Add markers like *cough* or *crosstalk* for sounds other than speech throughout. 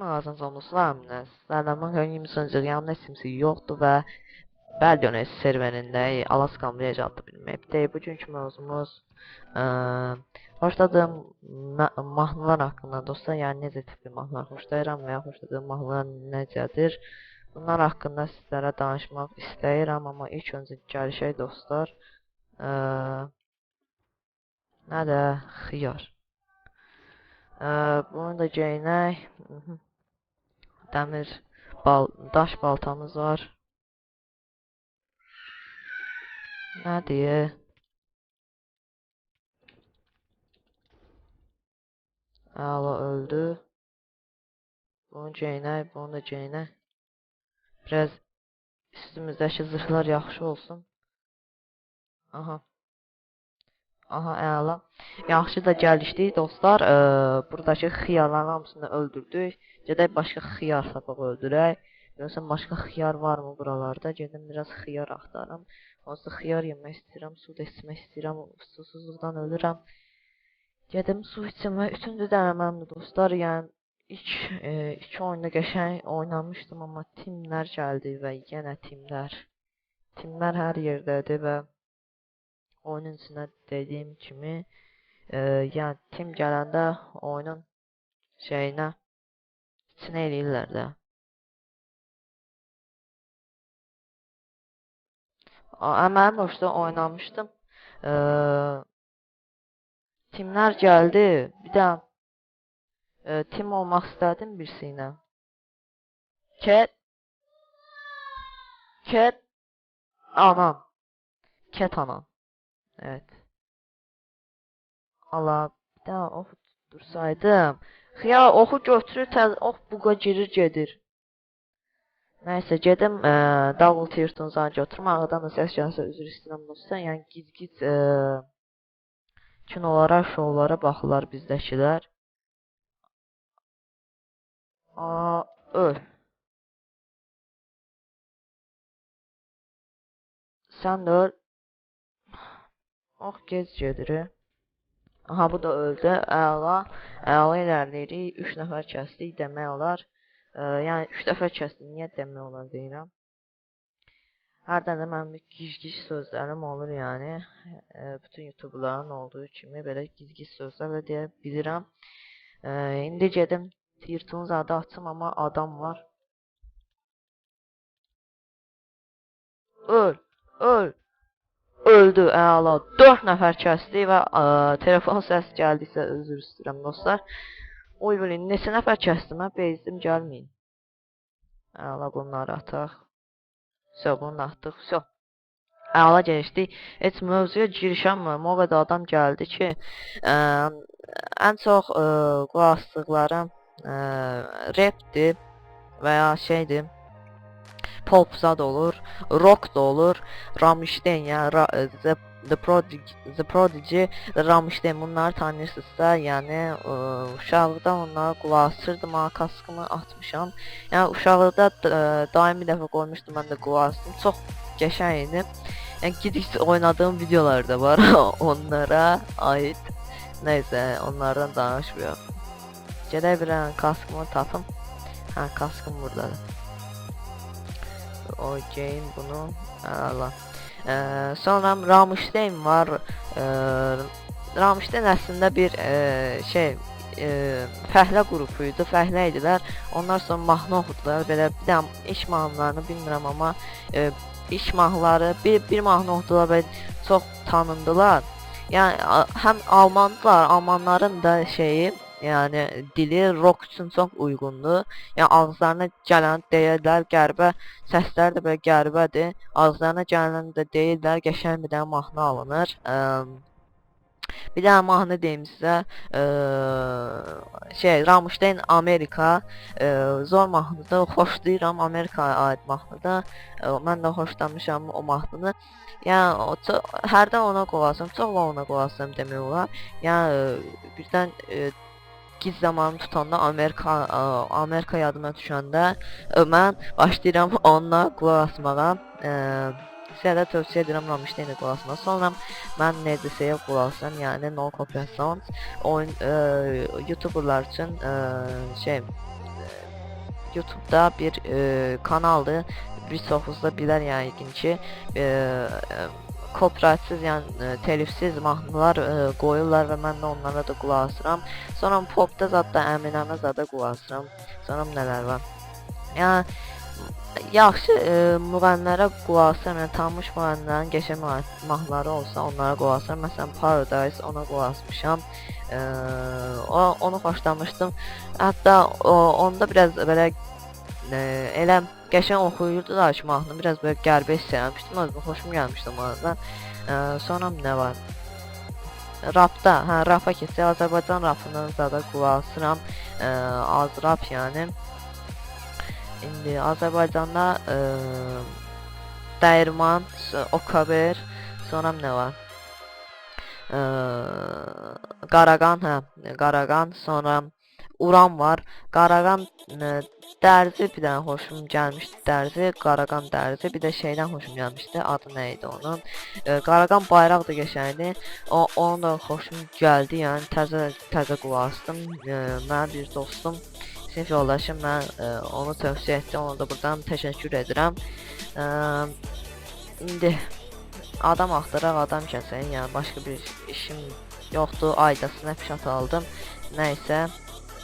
mağazanız olmasına əminə sərləmən yeni sözcüğü yanında simsi yoxdur və Bəldiyonu serverində Alaskan Village adlı bir mapdə bugünkü mövzumuz e, ə, başladığım mahnılar haqqında dostlar, yəni necə tipli mahnılar xoşlayıram və ya xoşladığım mahnılar necədir? Bunlar haqqında sizlərə danışmaq istəyirəm, amma ilk öncə gəlişək dostlar. Ə, nə də xiyar. Ə, bunu da geyinək dəmir bal daş baltamız var Nədir? Əla öldü. Bunu geyinək, bunu da geyinək. Biraz üstümüzdəki zırhlar yaxşı olsun. Aha. Aha, əla. Yaxşı da gəlişdik dostlar. Eee buradakı xiyarların hamısını öldürdük. Gedək başqa xiyar tapıb öldürək. Görürsən başqa xiyar varmı buralarda? Gedim biraz xiyar axtarım. Onsuz xiyar yemək istəyirəm, su da içmək istəyirəm. Susuzluqdan ölürəm. Gedim su içmə. Üçüncü dənəməmdir dostlar. Yəni ilk e, iki oyunda qəşəng oynamışdım amma timlər gəldi və yenə timlər. Timlər hər yerdədir və oyunun içində dediyim kimi e, yəni tim gələndə oyunun şeyinə içinə eləyirlər də. A- Mən boşda oynamışdım. Eee timlər gəldi. Bir də e, tim olmaq istədim birisi ilə. Cat Cat anam. Cat anam. Evet. Allah bir daha oxu dursaydım. Ya oxu götürür təz ox buqa girir gedir. Nəysə gedim e, double tier tunzanı götürüm. Ağdan da səs gəlsə üzr istəyirəm dostlar. Yəni giz-giz e, kinolara, şovlara baxırlar bizdəkilər. Aa, öl. Sən də öl. Oh, gec gedir. e. Aha, bu da öldü. Əla. Əla irəliləyirik. 3 nəfər kəsdik demək olar. E, yəni 3 dəfə kəsdik. Niyə demək olar deyirəm. Hərdən də mənim gic-gic sözlərim olur yəni. E, bütün youtuberların olduğu kimi belə gic-gic sözlər də deyə bilirəm. E, indi gedim Tirtunuz adı açım amma adam var. Öl, öl. Öldü, əla. 4 nəfər kəsdi və ə, telefon səs gəldisə üzr istəyirəm dostlar. Oy bilin, neçə nəfər kəsdim mən bezdim gəlməyin. Əla bunları ataq. Vso, bunu atdıq. Vso. Əla gəlişdi. Heç mövzuya girişəmməm. O qədər adam gəldi ki, ə, ən çox ə, qulaq asdıqlarım ə, rapdir və ya şeydir. Popsa da olur, rock da olur, Rammstein ya Ra e, The, The Prodigy, The Prodigy, Rammstein bunları tanıyırsınızsa, yəni ə, uşaqlıqda onlara qulaq asırdım, ha, kaskımı atmışam. Yəni uşaqlıqda ə, daimi dəfə qoymuşdum mən də qulaq asdım. Çox qəşəng idi. Yəni gidikcə oynadığım videolar da var *laughs* onlara aid. Nəysə, onlardan danışmıyorum. Gedək bir an kaskımı tapım. Ha, kaskım buradadır. Okey bunu Allah. Ee, sonra Rammstein var. Ee, Rammstein əslində bir e, şey e, fəhlə qrupu idi, fəhlə idilər. Onlar sonra mahnı oxudular. Belə bir də iş mahnılarını bilmirəm amma e, iş mahnıları bir bir mahnı oxudular və çox tanındılar. Yəni həm almandılar, almanların da şeyi yani dili rock için çok uyğundur. Yəni ağızlarına gələn deyirlər qərbə, səslər də belə qərbədir. Ağızlarına gələn də deyirlər qəşəng bir dənə mahnı alınır. Ə, bir dənə mahnı deyim sizə. Ə, şey, Rammstein Amerika. Ə, zor mahnıdır. Xoşlayıram Amerikaya aid mahnıda. Ə, mən də xoşlanmışam o mahnını. Yəni o hərdən ona qulaq asım, ona qulaq asım demək olar. Yəni 8 zaman tutanda Amerika e, Amerika yadına düşəndə mən başlayıram ona qulaq asmağa. E, ə, sizə də tövsiyə edirəm Ramişdə də qulaq asmağa. Sonra mən necəsə qulaq asam, yəni no copy sound oyun ə, youtuberlar üçün ə, şey YouTube'da bir e, kanaldı. Birçoğunuz da bilər yəqin ki, e, e, kooperativ, yəni e, telifsiz mahnılar e, qoyurlar və mən də onlara da qulaq. Sonra popda da Əminəmə zada qulaq. Sonra nələr var? Yəni yaxşı e, müğənnilərə qulaq asıram, yəni tanınmış müğənnilərin qəşəng mah- mahnıları olsa onlara qulaq asıram. Məsələn Paradise ona qulaq. E, o onu xoşlamışdım. Hətta o, onda biraz belə e, elə qəşəng oxuyurdu da ki mahnı biraz belə qəribə hiss eləmişdim. Özümə xoşum gəlmişdi mahnıdan. E, sonra nə var? Rapda, hə, rapa keçsək, Azərbaycan rapından zada qulaq. E, az rap yəni. İndi Azərbaycanda e, Dəyirman, Okaber, sonra nə var? E, Qaraqan, hə, Qaraqan, sonra Uran var. Qaraqan e, Dərzi bir dənə xoşum gəlmişdi. Dərzi, Qaraqan Dərzi, bir də şeydən xoşum gəlmişdi. Adı nə idi onun? E, Qaraqan bayraq da qəşəngdir. O onun da xoşum gəldi. Yəni təzə təzə qulaq asdım. E, mənim bir dostum, sinif yoldaşım mən e, onu tövsiyə etdi. Ona da buradan təşəkkür edirəm. E, indi adam axtaraq adam kəsək. Yəni başqa bir işim yoxdur. Ayda snapshot aldım. Nəysə,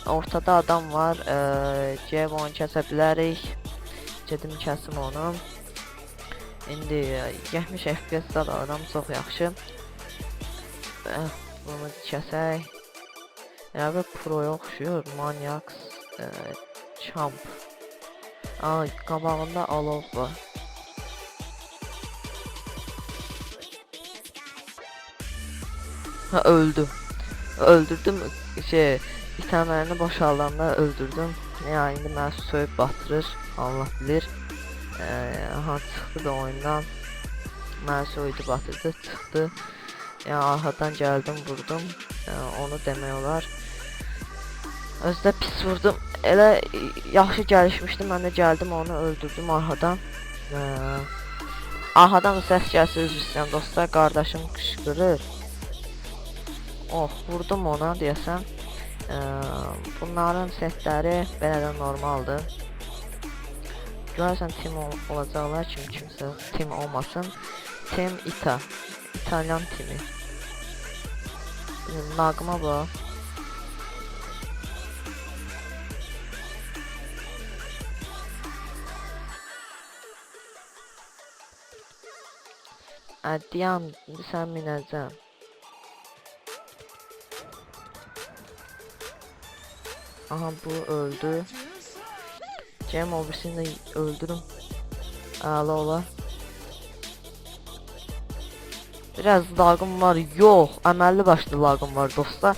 ortada adam var. Eee Cem onu kəsə bilərik. Gedim kəsim onu. İndi e, 70 FPS-də da adam çox yaxşı. Eh, bunu kəsək. Bir proya oxşuyur. Maniacs e, Champ. Ay, qabağında alov var. Ha öldü. Öldürdüm şey itemlerini boşaldanda öldürdüm. Ya indi məni söyüb batırır. Allah bilir. Ee, aha çıxdı da oyundan. Məni söydü batırdı, çıxdı. Ya arxadan gəldim, vurdum. Ee, onu demək olar. Özdə pis vurdum. Elə yaxşı gəlişmişdi. Mən də gəldim, onu öldürdüm arxadan. Ee, arxadan da səs gəlsə üzr istəyirəm dostlar. Qardaşım qışqırır. Oh, vurdum ona deyəsən. Eee, bunların setləri belə normaldır. Görürsən tim ol olacaqlar kim kimsə tim olmasın. Tim Ita. İtalyan timi. Nağma bu. Ədiyan, indi sən minəcəm. Aha bu öldü. Cem o birisini de öldürün. Ağla ola. Biraz lagım var. Yox, əməlli başlı lagım var dostlar.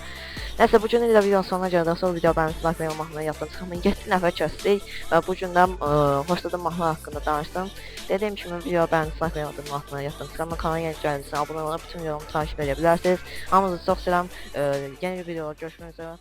Nəsə bu gün də videonun sonuna gəldik. Sonra video bəyənib like və mahnını yaptım. Çıxımın 7 nəfər kəsdik və bu gün də ə, xoşladığım mahnı haqqında danışdım. Dediyim kimi video bəyənib like və mahnını yaptım. Çıxımın kanala yeni gəldisə abunə olub bütün videomu takip edə bilərsiniz. Hamınızı çox sevirəm. Ə, Yeni bir videoda görüşmək üzrə.